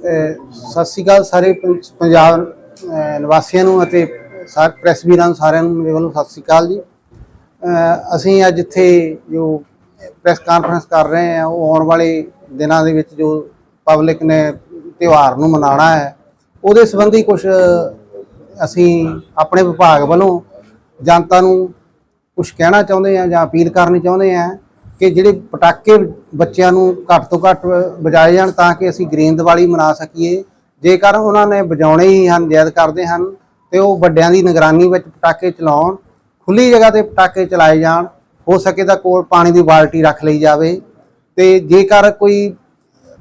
ਸਤਿ ਸ਼੍ਰੀ ਅਕਾਲ ਸਾਰੇ ਪੰ- ਪੰਜਾਬ ਨਿਵਾਸੀਆਂ ਨੂੰ ਅਤੇ ਸਾਰੇ, ਪ੍ਰੈਸ ਵੀਰਾਂ ਨੂੰ ਸਾਰਿਆਂ ਨੂੰ, ਮੇਰੇ ਵੱਲੋਂ ਸਤਿ ਸ਼੍ਰੀ ਅਕਾਲ ਜੀ। ਅਸੀਂ ਅੱਜ ਇੱਥੇ ਜੋ ਪ੍ਰੈਸ ਕਾਨਫਰੰਸ ਕਰ ਰਹੇ ਹਾਂ, ਉਹ ਆਉਣ ਵਾਲੇ ਦਿਨਾਂ ਦੇ ਵਿੱਚ ਜੋ ਪਬਲਿਕ ਨੇ ਤਿਉਹਾਰ ਨੂੰ ਮਨਾਉਣਾ ਹੈ, ਉਹਦੇ ਸੰਬੰਧੀ ਕੁਝ ਅਸੀਂ ਆਪਣੇ ਵਿਭਾਗ ਵੱਲੋਂ ਜਨਤਾ ਨੂੰ ਕੁਝ ਕਹਿਣਾ ਚਾਹੁੰਦੇ ਆ ਜਾਂ ਅਪੀਲ ਕਰਨੀ ਚਾਹੁੰਦੇ ਆ ਕਿ ਜਿਹੜੇ ਪਟਾਕੇ ਬੱਚਿਆਂ ਨੂੰ ਘੱਟ ਤੋਂ ਘੱਟ ਵਜਾਏ ਜਾਣ ਤਾਂ ਕਿ ਅਸੀਂ ਗ੍ਰੀਨ ਦੀਵਾਲੀ ਮਨਾ ਸਕੀਏ। ਜੇਕਰ ਉਹਨਾਂ ਨੇ ਵਜਾਉਣੇ ਹੀ ਹਨ ਜੈਦ ਕਰਦੇ ਹਨ, ਤੇ ਉਹ ਵੱਡਿਆਂ ਦੀ ਨਿਗਰਾਨੀ ਵਿੱਚ ਪਟਾਕੇ ਚਲਾਉਣ, ਖੁੱਲੀ ਜਗ੍ਹਾ ਤੇ ਪਟਾਕੇ ਚਲਾਏ ਜਾਣ, ਹੋ ਸਕੇ ਤਾਂ ਕੋਲ ਪਾਣੀ ਦੀ ਬਾਲਟੀ ਰੱਖ ਲਈ ਜਾਵੇ। ਤੇ ਜੇਕਰ ਕੋਈ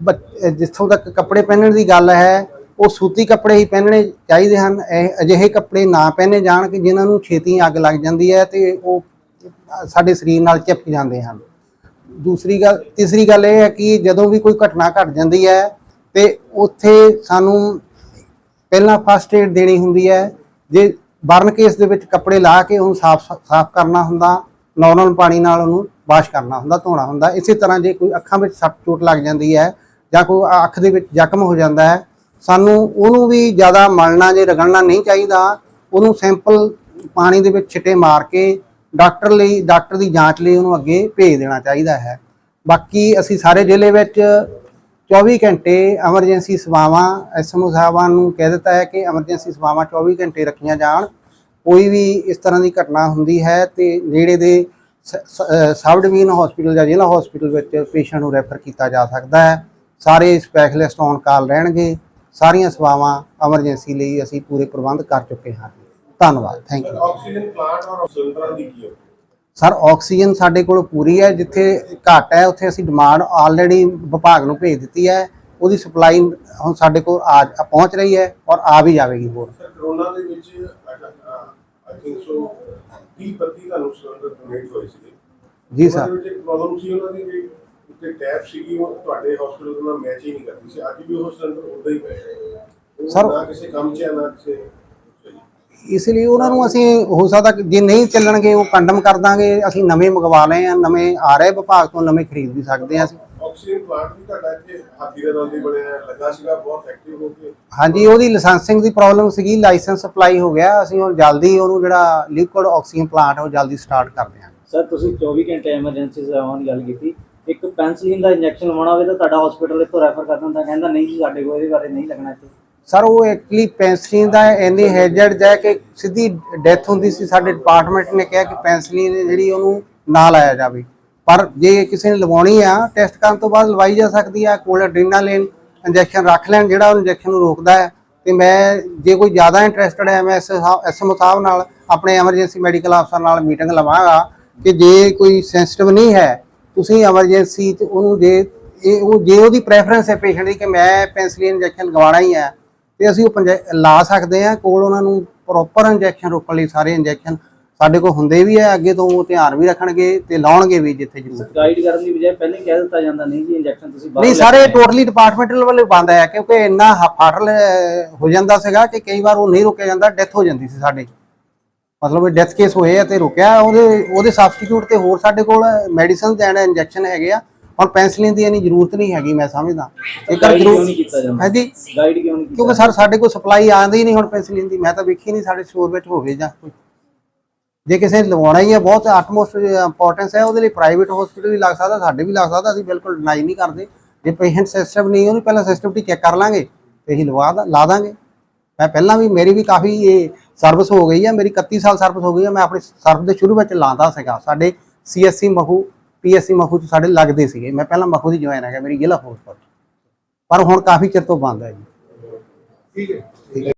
ਬੱਚ- ਜਿੱਥੋਂ ਤੱਕ ਕੱਪੜੇ ਪਹਿਨਣ ਦੀ ਗੱਲ ਹੈ, ਉਹ ਸੂਤੀ ਕੱਪੜੇ ਹੀ ਪਹਿਨਣੇ ਚਾਹੀਦੇ ਹਨ। ਇਹ ਅਜਿਹੇ ਕੱਪੜੇ ਨਾ ਪਹਿਨੇ ਜਾਣ ਕਿ ਜਿਨ੍ਹਾਂ ਨੂੰ ਛੇਤੀ ਅੱਗ ਲੱਗ ਜਾਂਦੀ ਹੈ ਤੇ ਉਹ ਸਾਡੇ ਸਰੀਰ ਨਾਲ ਚਿਪਕ ਜਾਂਦੇ ਹਨ। ਦੂਸਰੀ ਗੱਲ, ਤੀਸਰੀ ਗੱਲ ਇਹ ਹੈ ਕਿ ਜਦੋਂ ਵੀ ਕੋਈ ਘਟਨਾ ਘਟ ਜਾਂਦੀ ਹੈ ਤੇ ਉੱਥੇ ਸਾਨੂੰ ਪਹਿਲਾਂ ਫਸਟ ਏਡ ਦੇਣੀ ਹੁੰਦੀ ਹੈ। ਜੇ ਬਰਨ ਕੇਸ ਦੇ ਵਿੱਚ ਕੱਪੜੇ ਲਾ ਕੇ ਉਹਨੂੰ ਸਾਫ਼ ਸਾਫ਼ ਕਰਨਾ ਹੁੰਦਾ ਨੋਰਮਲ ਪਾਣੀ ਨਾਲ ਉਹਨੂੰ ਵਾਸ਼ ਕਰਨਾ ਹੁੰਦਾ, ਧੋਣਾ ਹੁੰਦਾ, ਇਸੇ ਤਰ੍ਹਾਂ ਜੇ ਕੋਈ ਅੱਖਾਂ ਵਿੱਚ ਸੱਟ ਚੋਟ ਲੱਗ ਜਾਂਦੀ ਹੈ ਜਾਂ ਕੋਈ ਅੱਖ ਦੇ ਵਿੱਚ ਜ਼ਖਮ ਹੋ ਜਾਂਦਾ ਹੈ, ਸਾਨੂੰ ਉਹਨੂੰ ਵੀ ਜ਼ਿਆਦਾ ਮਲਣਾ ਜੇ ਰਗੜਨਾ ਨਹੀਂ ਚਾਹੀਦਾ, ਉਹਨੂੰ ਸਿੰਪਲ ਪਾਣੀ ਦੇ ਵਿੱਚ ਛਿੱਟੇ ਮਾਰ ਕੇ ਡਾਕਟਰ ਲਈ, ਡਾਕਟਰ ਦੀ ਜਾਂਚ ਲਈ ਉਹਨੂੰ ਅੱਗੇ ਭੇਜ ਦੇਣਾ ਚਾਹੀਦਾ ਹੈ। ਬਾਕੀ ਅਸੀਂ ਸਾਰੇ ਜ਼ਿਲ੍ਹੇ ਵਿੱਚ 24 ਘੰਟੇ ਐਮਰਜੈਂਸੀ ਸੇਵਾਵਾਂ ਐਸਐਮਓ ਸਾਹਿਬਾਨ ਨੂੰ ਕਹਿ ਦਿੱਤਾ ਹੈ ਕਿ ਐਮਰਜੈਂਸੀ ਸੇਵਾਵਾਂ 24 ਘੰਟੇ ਰੱਖੀਆਂ ਜਾਣ। ਕੋਈ ਵੀ ਇਸ ਤਰ੍ਹਾਂ ਦੀ ਘਟਨਾ ਹੁੰਦੀ ਹੈ ਤੇ ਨੇੜੇ ਦੇ ਸ- ਸਬ ਡਿਵੀਜ਼ਨ ਹਸਪੀਟਲ ਜਾਂ ਜ਼ਿਲ੍ਹਾ ਹਸਪੀਟਲ ਵਿੱਚ ਪੇਸ਼ੈਂਟ ਨੂੰ ਰੈਫਰ ਕੀਤਾ ਜਾ ਸਕਦਾ ਹੈ। ਸਾਰੇ ਸਪੈਸ਼ਲਿਸਟ ਔਨ ਕਾਲ ਰਹਿਣਗੇ। ਸਾਰੀਆਂ ਸੇਵਾਵਾਂ ਐਮਰਜੈਂਸੀ ਲਈ ਅਸੀਂ ਪੂਰੇ ਪ੍ਰਬੰਧ ਕਰ ਚੁੱਕੇ ਹਾਂ। ਧੰਨਵਾਦ ਥੈਂਕ ਯੂ ਆਕਸੀਜਨ ਪਲਾਂਟ ਔਰ ਸਿਲੰਡਰਾਂ ਦੀ ਕੀ ਸਰ ਆਕਸੀਜਨ ਸਾਡੇ ਕੋਲ ਪੂਰੀ ਹੈ ਜਿੱਥੇ ਘੱਟ ਹੈ ਉੱਥੇ ਅਸੀਂ ਡਿਮਾਂਡ ਆਲਰੇਡੀ ਵਿਭਾਗ ਨੂੰ ਭੇਜ ਦਿੱਤੀ ਹੈ ਉਹਦੀ ਸਪਲਾਈ ਹੁਣ ਸਾਡੇ ਕੋਲ ਆ ਪਹੁੰਚ ਰਹੀ ਹੈ ਔਰ ਆ ਵੀ ਜਾਵੇਗੀ ਹੋਰ। ਸਰ ਕਰੋਨਾ ਦੇ ਵਿੱਚ ਆਈ ਥਿੰਕ ਸੋ 30 32 ਤੁਹਾਨੂੰ ਸਿਲੰਡਰ ਡੋਨੇਟ ਹੋਏ ਸੀਗੇ। ਜੀ ਸਰ। ਦੇ ਵਿੱਚ ਪ੍ਰੋਬਲਮ ਸੀ ਉਹਨਾਂ ਦੀ ਉੱਤੇ ਟੈਪ ਸੀਗੀ ਉਹ ਤੁਹਾਡੇ ਹਸਪੀਟਲ ਨਾਲ ਮੈਚ ਹੀ ਨਹੀਂ ਕਰਦੀ ਸੀ। ਅੱਜ ਵੀ ਉਹ ਸਿਲੰਡਰ ਉਦਾਂ ਹੀ। ਉਹ Sir- ਨਾ ਕਿਸੇ ਕੰਮ 'ਚ ਨਾ ਕਿਸੇ ਇਸ ਲਈ ਉਹਨਾਂ ਨੂੰ ਅਸੀਂ ਹੋ ਸਕਦਾ ਕਿ ਜੇ ਨਹੀਂ ਚੱਲਣਗੇ ਉਹ ਕੰਡਮ ਕਰ ਦਾਂਗੇ ਅਸੀਂ ਨਵੇਂ ਮੰਗਵਾ ਲਏ ਆ ਨਵੇਂ ਆ ਰਹੇ ਵਿਭਾਗ ਤੋਂ ਨਵੇਂ ਖਰੀਦ ਵੀ ਸਕਦੇ ਆ ਅਸੀਂ। ਆਕਸੀਜਨ ਪਲਾਂਟ ਵੀ ਤੁਹਾਡਾ ਇੱਥੇ ਹਾਥੀ ਦੇ ਨਾਲ ਦੀ ਬਣਿਆ ਲੱਗਾ ਸੀਗਾ ਬਹੁਤ ਐਕਟਿਵ ਹੋ ਕੇ। ਹਾਂਜੀ ਉਹਦੀ ਲਾਇਸੈਂਸਿੰਗ ਦੀ ਪ੍ਰੋਬਲਮ ਸੀਗੀ ਲਾਇਸੈਂਸ ਅਪਲਾਈ ਹੋ ਗਿਆ ਅਸੀਂ ਹੁਣ ਜਲਦੀ ਉਹਨੂੰ ਜਿਹੜਾ ਲਿਕੁਇਡ ਆਕਸੀਜਨ ਪਲਾਂਟ ਉਹ ਜਲਦੀ ਸਟਾਰਟ ਕਰਦੇ ਹਾਂ। ਸਰ ਤੁਸੀਂ 24 ਘੰਟੇ ਐਮਰਜੈਂਸੀ ਸੇਵਾਵਾਂ ਦੀ ਗੱਲ ਕੀਤੀ। ਇੱਕ ਪੈਨਸਿਲਿਨ ਦਾ ਇੰਜੈਕਸ਼ਨ ਲਵਾਉਣਾ ਹੋਵੇ ਤਾਂ ਤੁਹਾਡਾ ਹਸਪੀਟਲ ਇੱਥੋਂ ਰੈਫਰ ਕਰ ਦਿੰਦਾ ਕਹਿੰਦਾ ਨਹੀਂ ਜੀ ਸਾਡੇ ਕੋਲ ਇਹਦੇ ਬਾਰੇ ਨਹੀਂ ਲੱਗਣਾ ਇੱਥੇ। ਸਰ, ਉਹ ਐਕਚੁਅਲੀ ਪੈਂਸਲੀਨ ਦਾ ਇੰਨੀ ਹੈਜ਼ਰਡ ਹੈ ਕਿ ਸਿੱਧੀ ਡੈਥ ਹੁੰਦੀ ਸੀ। ਸਾਡੇ ਡਿਪਾਰਟਮੈਂਟ ਨੇ ਕਿਹਾ ਕਿ ਪੈਂਸਲੀਨ ਜਿਹੜੀ ਉਹਨੂੰ ਨਾ ਲਾਇਆ ਜਾਵੇ। ਪਰ ਜੇ ਕਿਸੇ ਨੇ ਲਵਾਉਣੀ ਆ ਟੈਸਟ ਕਰਨ ਤੋਂ ਬਾਅਦ ਲਵਾਈ ਜਾ ਸਕਦੀ ਆ, ਕੋਲ ਐਡਰੀਨਾਲਿਨ ਇੰਜੈਕਸ਼ਨ ਰੱਖ ਲੈਣ, ਜਿਹੜਾ ਉਹ ਇੰਜੈਕਸ਼ਨ ਨੂੰ ਰੋਕਦਾ ਹੈ। ਤੇ ਮੈਂ, ਜੇ ਕੋਈ ਜ਼ਿਆਦਾ ਇੰਟਰਸਟਡ ਹੈ, ਮੈਂ ਐਸਐਮਓ ਸਾਹਿਬ ਨਾਲ ਆਪਣੇ ਐਮਰਜੈਂਸੀ ਮੈਡੀਕਲ ਅਫਸਰ ਨਾਲ ਮੀਟਿੰਗ ਲਵਾਂਗਾ ਕਿ ਜੇ ਕੋਈ ਸੈਂਸਿਟਿਵ ਨਹੀਂ ਹੈ, ਤੁਸੀਂ ਐਮਰਜੈਂਸੀ ਚ ਉਹਨੂੰ ਜੇ, ਇਹ ਉਹ, ਜੇ ਉਹਦੀ ਪ੍ਰੈਫਰੈਂਸ ਹੈ ਪੇਸ਼ੈਂਟ ਦੀ ਕਿ ਮੈਂ ਪੈਂਸਲੀਨ ਇੰਜੈਕਸ਼ਨ ਲਗਵਾਉਣਾ ਹੀ ਹੈ ਤੇ ਅਸੀਂ ਉਹ ਲਾ ਸਕਦੇ ਹਾਂ ਕੋਲ ਉਹਨਾਂ ਨੂੰ ਪ੍ਰੋਪਰ ਇੰਜੈਕਸ਼ਨ ਰੋਕਣ ਲਈ ਸਾਰੇ ਇੰਜੈਕਸ਼ਨ ਸਾਡੇ ਕੋਲ ਹੁੰਦੇ ਵੀ ਹੈ ਅੱਗੇ ਤੋਂ ਉਹ ਧਿਆਨ ਵੀ ਰੱਖਣਗੇ ਤੇ ਲਾਉਣਗੇ ਵੀ ਜਿੱਥੇ ਜ਼ਰੂਰ ਗਾਈਡ ਕਰਨ ਦੀ ਬਜਾਏ ਪਹਿਲਾਂ ਹੀ ਕਹਿ ਦਿੱਤਾ ਜਾਂਦਾ ਨਹੀਂ ਜੀ ਇੰਜੈਕਸ਼ਨ ਤੁਸੀਂ ਬਾਹਰ ਨਹੀਂ ਸਾਰੇ। ਟੋਟਲੀ ਡਿਪਾਰਟਮੈਂਟਲ ਵੱਲੇ ਬੰਦ ਹੈ ਕਿਉਂਕਿ ਇੰਨਾ ਫਾਟਲ ਹੋ ਜਾਂਦਾ ਸੀਗਾ ਕਿ ਕਈ ਵਾਰ ਉਹ ਨਹੀਂ ਰੋਕਿਆ ਜਾਂਦਾ ਡੈਥ ਹੋ ਜਾਂਦੀ ਸੀ ਸਾਡੇ ਮਤਲਬ ਡੈਥ ਕੇਸ ਹੋਏ ਆ ਤੇ ਰੁਕਿਆ ਉਹਦੇ ਉਹਦੇ ਸਬਸਟੀਟਿਊਟ ਤੇ ਹੋਰ ਸਾਡੇ ਕੋਲ ਮੈਡੀਸਨ ਐਂਡ ਇੰਜੈਕਸ਼ਨ ਹੈਗੇ ਆ ਹੁਣ ਪੈਂਸਲਿਨ ਦੀ ਇੰਨੀ ਜ਼ਰੂਰਤ ਨਹੀਂ ਹੈਗੀ ਮੈਂ ਸਮਝਦਾ। ਜੇਕਰ ਜ਼ਰੂਰ ਨਹੀਂ ਕੀਤਾ ਜਾਂਦਾ? ਹਾਂਜੀ। ਗਾਈਡ ਕਿਉਂ ਨਹੀਂ ਕੀਤਾ? ਕਿਉਂਕਿ ਸਰ ਸਾਡੇ ਕੋਲ ਸਪਲਾਈ ਆਉਂਦੀ ਨਹੀਂ ਹੁਣ ਪੈਂਸਲਿਨ ਦੀ। ਮੈਂ ਤਾਂ ਵੇਖੀ ਨਹੀਂ ਸਾਡੇ ਸਟੋਰ ਵਿੱਚ ਹੋਵੇ ਜਾਂ ਕੋਈ। ਜੇ ਕਿਸੇ ਨੇ ਲਵਾਉਣਾ ਹੀ ਹੈ ਬਹੁਤ ਆਟਮੋਸਟ ਇੰਪੋਰਟੈਂਸ ਹੈ ਉਹਦੇ ਲਈ ਪ੍ਰਾਈਵੇਟ ਹਸਪੀਟਲ ਵੀ ਲੱਗ ਸਕਦਾ ਸਾਡੇ ਵੀ ਲੱਗ ਸਕਦਾ ਅਸੀਂ ਬਿਲਕੁਲ ਡਿਨਾਈ ਨਹੀਂ ਕਰਦੇ। ਜੇ ਪੇਸ਼ੈਂਟ ਸਿਸਟਮ ਨਹੀਂ ਉਹਨੂੰ ਪਹਿਲਾਂ ਸਿਸਟਮਟੀ ਚੈੱਕ ਕਰ ਲਾਂਗੇ ਤੇ ਅਸੀਂ ਲਵਾ ਦਾ- ਲਾ ਦਾਂਗੇ। ਮੈਂ ਪਹਿਲਾਂ ਵੀ ਮੇਰੀ ਵੀ ਕਾਫੀ ਇਹ ਸਰਵਿਸ ਹੋ ਗਈ ਹੈ ਮੇਰੀ 31 ਸਾਲ ਸਰਵਿਸ ਹੋ ਗਈ ਹੈ ਮੈਂ ਆਪਣੀ ਸਰਵਿਸ ਦੇ ਸ਼ੁਰੂ ਵਿੱਚ ਲਾਉਂਦਾ ਸੀਗਾ। ਸਾਡੇ ਸੀਐਸਸੀ ਮਖੂ ਪੀਐਸਸੀ ਮਖੂ ਚ ਸਾਡੇ ਲੱਗਦੇ ਸੀਗੇ। ਮੈਂ ਪਹਿਲਾਂ ਮਖੂ ਦੀ ਜੁਆਇਨ ਹੈਗਾ ਮੇਰੀ ਜ਼ਿਲ੍ਹਾ ਫੋਰਸ ਪਰ ਹੁਣ ਕਾਫੀ ਚਿਰ ਤੋਂ ਬੰਦ ਹੈ ਜੀ। ਠੀਕ ਹੈ।